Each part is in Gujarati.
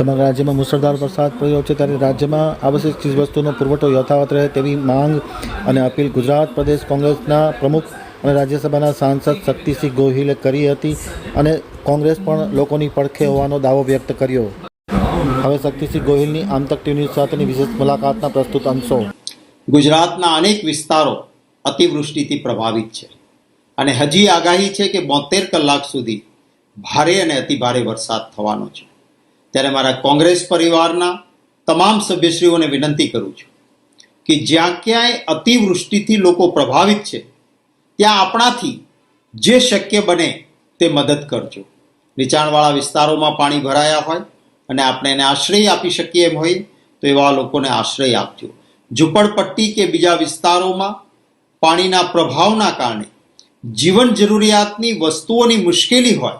સમગ્ર રાજ્યમાં મુસળધાર વરસાદ પડ્યો છે ત્યારે રાજ્યમાં આવશ્યક ચીજવસ્તુનો પુરવઠો યથાવત રહે તેવી માંગ અને અપીલ ગુજરાત પ્રદેશ કોંગ્રેસના પ્રમુખ અને રાજ્યસભાના સાંસદ શક્તિસિંહ ગોહિલે કરી હતી અને કોંગ્રેસ પણ લોકોની પડખે હોવાનો દાવો વ્યક્ત કર્યો. હવે શક્તિસિંહ ગોહિલની આમતક ટીવી ન્યૂઝ સાથેની વિશેષ મુલાકાતના પ્રસ્તુત અંશો. ગુજરાતના અનેક વિસ્તારો અતિવૃષ્ટિથી પ્રભાવિત છે અને હજી આગાહી છે કે બોતેર કલાક સુધી ભારે અને અતિભારે વરસાદ થવાનો છે. ત્યારે મારા કોંગ્રેસ પરિવારના તમામ સભ્યશ્રીઓને વિનંતી કરું છું કે જ્યાં ક્યાંય અતિવૃષ્ટિથી લોકો પ્રભાવિત છે, ત્યાં આપણાથી જે શક્ય બને તે મદદ કરજો. નીચાણવાળા વિસ્તારોમાં પાણી ભરાયા હોય અને આપણે એને આશ્રય આપી શકીએ એમ હોય તો એવા લોકોને આશ્રય આપજો. ઝૂંપડપટ્ટી કે બીજા વિસ્તારોમાં પાણીના પ્રભાવના કારણે જીવન જરૂરિયાતની વસ્તુઓની મુશ્કેલી હોય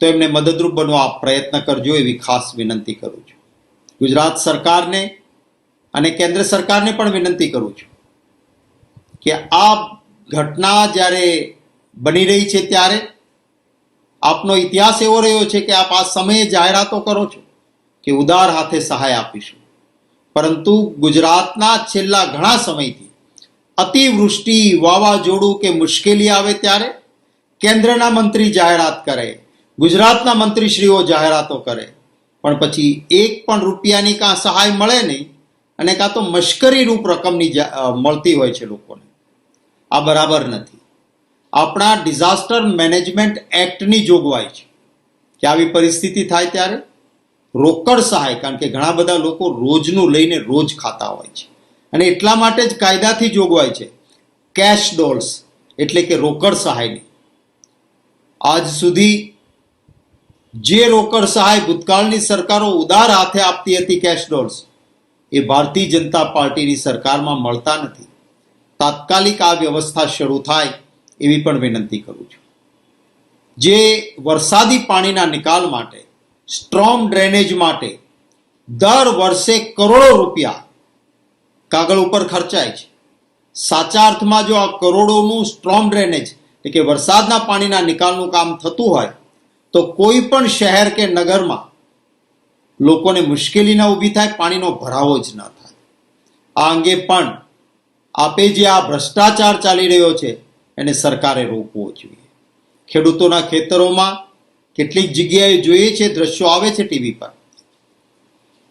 તો એમને મદદરૂપ બનવા પ્રયત્ન કરજો એવી ખાસ વિનંતી કરું છું. ગુજરાત સરકારને અને કેન્દ્ર સરકારને પણ વિનંતી કરું છું કે આ ઘટના જ્યારે બની રહી છે ત્યારે આપનો ઇતિહાસ એવો રહ્યો છે કે આપ આ સમયે જાહેરાતો કરો છો કે ઉદાર હાથે સહાય આપીશું. પરંતુ ગુજરાતના છેલ્લા ઘણા સમયથી અતિવૃષ્ટિ વાવાઝોડું કે મુશ્કેલી આવે ત્યારે કેન્દ્રના મંત્રી જાહેરાત કરે. ગુજરાતના મંત્રીશ્રીઓ જાહેરાતો કરે. પણ પછી એક પણ રૂપિયાની કાં સહાય મળે નહીં અને કાં તો મશ્કરી રૂપ રકમની મળતી હોય છે લોકોને. આ બરાબર નથી. આપણા ડિઝાસ્ટર મેનેજમેન્ટ એક્ટની જોગવાઈ છે. કે આવી પરિસ્થિતિ થાય ત્યારે? રોકડ સહાય, કારણ કે ઘણા બધા લોકો રોજનું લઈને રોજ ખાતા હોય છે. અને એટલા માટે જ કાયદાથી જોગવાઈ છે. કેશ ડોલ્સ, એટલે કે રોકડ સહાયની. આજ સુધી જે રોકડ સહાય ભૂતકાળની સરકારો ઉદાર હાથે આપતી હતી કેશ ડોલ્સ એ ભારતીય જનતા પાર્ટીની સરકારમાં મળતા નથી. તાત્કાલિક આ વ્યવસ્થા શરૂ થાય એવી પણ વિનંતી કરું છું. જે વરસાદી પાણીના નિકાલ માટે સ્ટ્રોમ ડ્રેનેજ માટે દર વર્ષે કરોડો રૂપિયા કાગળ ઉપર ખર્ચાય છે. સાચા અર્થમાં જો આ કરોડોનું સ્ટ્રોમ ડ્રેનેજ એટલે કે વરસાદના પાણીના નિકાલનું કામ થતું હોય તો કોઈ પણ શહેર કે નગરમાં લોકોને મુશ્કેલી ન ઊભી થાય, પાણીનો ભરાવો જ ન થાય. આ અંગે પણ આપે જે આ ભ્રષ્ટાચાર ચાલી રહ્યો છે, એને સરકારે રોકવો જોઈએ. ખેડૂતોના ખેતરોમાં કેટલીક જગ્યાએ જોઈએ છે, દ્રશ્યો આવે છે ટીવી પર.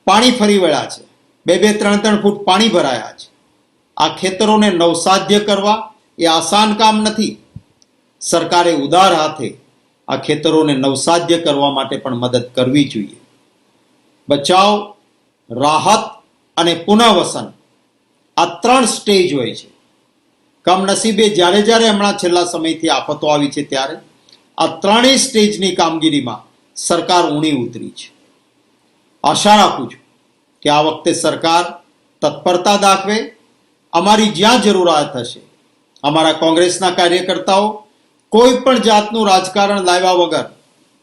પાણી ફરી વળ્યા છે. બે બે, ત્રણ ત્રણ ફૂટ પાણી ભરાયા છે. આ ખેતરોને નવસાધ્ય કરવા એ આસાન કામ નથી. સરકારે ઉદાર હાથે આ ખેતરોને નવસાધ્ય કરવા માટે પણ મદદ કરવી જોઈએ. બચાવ, રાહત અને પુનઃવસન આ ત્રણ સ્ટેજ હોય છે. કમનસીબે જ્યારે જ્યારે હમણાં છેલ્લા સમયથી આફતો આવી છે ત્યારે આ ત્રણેય સ્ટેજની કામગીરીમાં સરકાર ઊણી ઉતરી છે. આશા રાખું છું કે આ વખતે સરકાર તત્પરતા દાખવે, અમારી જ્યાં જરૂરિયાત હશે, અમારા કોંગ્રેસના કાર્યકર્તાઓ કોઈ પણ જાતનું રાજકારણ લાવ્યા વગર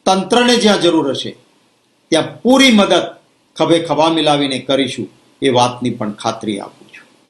તંત્રને જ્યાં જરૂર હશે, ત્યાં પૂરી મદદ ખભે ખભા મિલાવીને કરીશું એ વાતની પણ ખાતરી આપું.